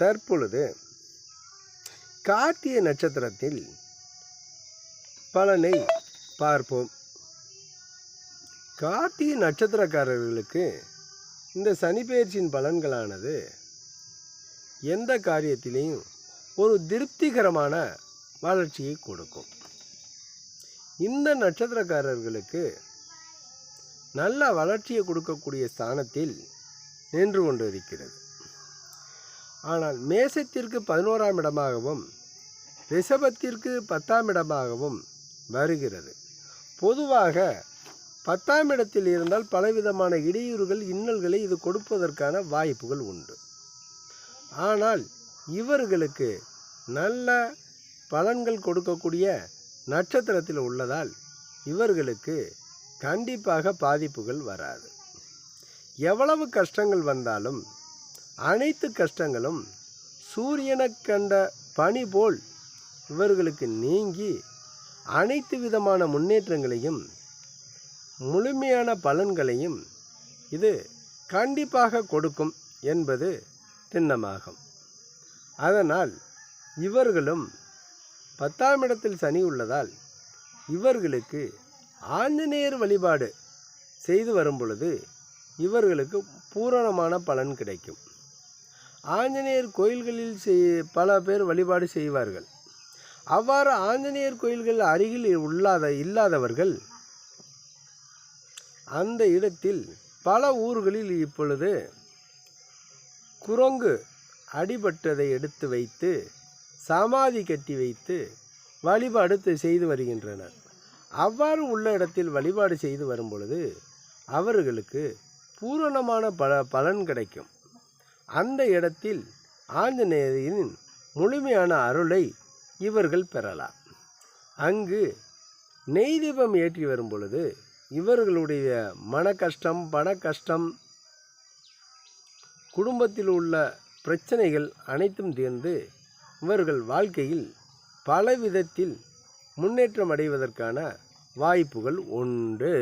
தற்பொழுது கார்த்திகை நட்சத்திரத்தில் பலனை பார்ப்போம். கார்த்திகை நட்சத்திரக்காரர்களுக்கு இந்த சனிப்பெயர்ச்சியின் பலன்களானது எந்த காரியத்திலையும் ஒரு திருப்திகரமான வளர்ச்சியை கொடுக்கும். இந்த நட்சத்திரக்காரர்களுக்கு நல்ல வளர்ச்சியை கொடுக்கக்கூடிய ஸ்தானத்தில் நின்று கொண்டு இருக்கிறது ஆனால் மேசத்திற்கு பதினோராம் இடமாகவும் ரிஷபத்திற்கு பத்தாம் இடமாகவும் வருகிறது. பொதுவாக பத்தாம் இடத்தில் இருந்தால் பலவிதமான இடையூறுகள் இன்னல்களை இது கொடுப்பதற்கான வாய்ப்புகள் உண்டு. ஆனால் இவர்களுக்கு நல்ல பலன்கள் கொடுக்கக்கூடிய நட்சத்திரத்தில் உள்ளதால் இவர்களுக்கு கண்டிப்பாக பாதிப்புகள் வராது. எவ்வளவு கஷ்டங்கள் வந்தாலும் அனைத்து கஷ்டங்களும் சூரியனைக் கண்ட பனி போல் இவர்களுக்கு நீங்கி அனைத்து விதமான முன்னேற்றங்களையும் முழுமையான பலன்களையும் இது கண்டிப்பாக கொடுக்கும் என்பது திண்ணமாகும். அதனால் இவர்களும் பத்தாம் இடத்தில் சனி உள்ளதால் இவர்களுக்கு ஆஞ்சநேயர் வழிபாடு செய்து வரும் பொழுது இவர்களுக்கு பூரணமான பலன் கிடைக்கும். ஆஞ்சநேயர் கோயில்களில் செய் பல பேர் வழிபாடு செய்வார்கள். அவ்வாறு ஆஞ்சநேயர் கோயில்கள் அருகில் உள்ளாத இல்லாதவர்கள் அந்த இடத்தில் பல ஊர்களில் இப்பொழுது குரங்கு அடிபட்டதை எடுத்து வைத்து சமாதி கட்டி வைத்து வழிபாடு செய்து வருகின்றனர். அவ்வாறு உள்ள இடத்தில் வழிபாடு செய்து வரும் பொழுது அவர்களுக்கு பூரணமான பல பலன் கிடைக்கும். அந்த இடத்தில் ஆஞ்சநேயரின் முழுமையான அருளை இவர்கள் பெறலாம். அங்கு நெய் தீபம் ஏற்றி வரும் பொழுது இவர்களுடைய மன கஷ்டம் பண கஷ்டம் குடும்பத்தில் உள்ள பிரச்சனைகள் அனைத்தும் தீர்ந்து இவர்கள் வாழ்க்கையில் பல விதத்தில் முன்னேற்றம் அடைவதற்கான வாய்ப்புகள் உண்டு.